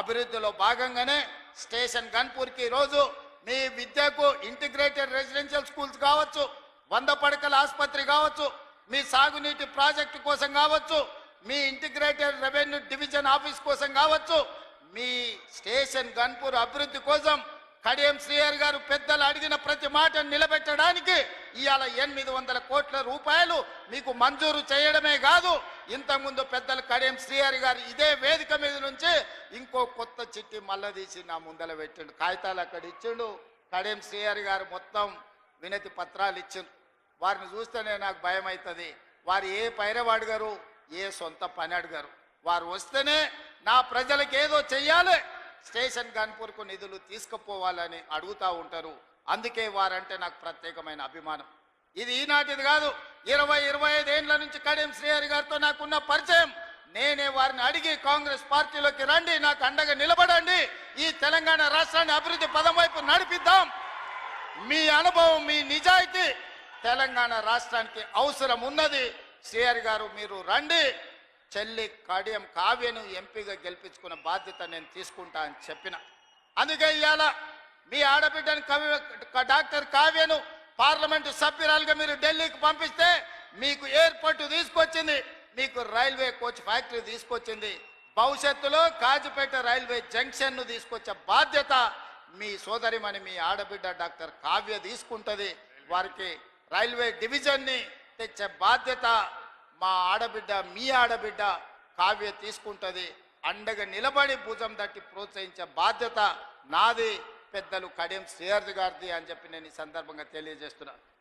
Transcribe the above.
అభివృద్ధిలో భాగంగానే స్టేషన్ గన్పూర్కి ఈరోజు మీ విద్యకు ఇంటిగ్రేటెడ్ రెసిడెన్షియల్ స్కూల్స్ కావచ్చు వంద పడకల ఆసుపత్రి కావచ్చు మీ సాగునీటి ప్రాజెక్టు కోసం కావచ్చు మీ ఇంటిగ్రేటెడ్ రెవెన్యూ డివిజన్ ఆఫీస్ కోసం కావచ్చు మీ స్టేషన్ గన్పూర్ అభివృద్ధి కోసం కడియం శ్రీహరి గారు పెద్దలు అడిగిన ప్రతి మాట నిలబెట్టడానికి ఇవాళ ఎనిమిది వందల కోట్ల రూపాయలు మీకు మంజూరు చేయడమే కాదు. ఇంతకుముందు పెద్దలు కడియం శ్రీహరి గారు ఇదే వేదిక మీద నుంచి ఇంకో కొత్త చిట్టి మల్ల తీసి నా ముందల పెట్టిండు. కాగితాలు అక్కడ ఇచ్చిండు. కడియం శ్రీహరి గారు మొత్తం వినతి పత్రాలు ఇచ్చిండు. వారిని చూస్తేనే నాకు భయం అవుతుంది. వారు ఏ పైరవాడు గారు ఏ సొంత పని అడిగారు? వారు వస్తేనే నా ప్రజలకు ఏదో చెయ్యాలి. స్టేషన్ గన్పూర్కు నిధులు తీసుకుపోవాలని అడుగుతూ ఉంటారు. అందుకే వారంటే నాకు ప్రత్యేకమైన అభిమానం. ఇది ఈనాటిది కాదు. ఇరవై ఇరవై ఐదేళ్ళ నుంచి కడియం శ్రీహరి గారితో నాకున్న పరిచయం. నేనే వారిని అడిగి కాంగ్రెస్ పార్టీలోకి రండి నాకు అండగా నిలబడండి. ఈ తెలంగాణ రాష్ట్రాన్ని అభివృద్ధి పదం వైపు నడిపిద్దాం. మీ అనుభవం మీ నిజాయితీ తెలంగాణ రాష్ట్రానికి అవసరం ఉన్నది శ్రీహరి గారు మీరు రండి. చెల్లి కడియం కావ్యను ఎంపీగా గెలిపించుకున్న బాధ్యత నేను తీసుకుంటా అని చెప్పిన. అందుకే ఇవాళ మీ ఆడబిడ్డని కవి డాక్టర్ కావ్యను పార్లమెంటు సభ్యురాలుగా మీరు ఢిల్లీకి పంపిస్తే మీకు ఎయిర్పోర్ట్ తీసుకొచ్చింది మీకు రైల్వే కోచ్ ఫ్యాక్టరీ తీసుకొచ్చింది భవిష్యత్తులో కాజుపేట రైల్వే జంక్షన్ను తీసుకొచ్చే బాధ్యత మీ సోదరిమని మీ ఆడబిడ్డ డాక్టర్ కావ్య తీసుకుంటుంది. వారికి రైల్వే డివిజన్ని తెచ్చే బాధ్యత మా ఆడబిడ్డ మీ ఆడబిడ్డ కావ్య తీసుకుంటుంది. అండగా నిలబడి భుజం తట్టి ప్రోత్సహించే బాధ్యత నాది. పెద్దలు కడియం శ్రీహర్ది గారిది అని చెప్పి నేను ఈ సందర్భంగా తెలియజేస్తున్నాను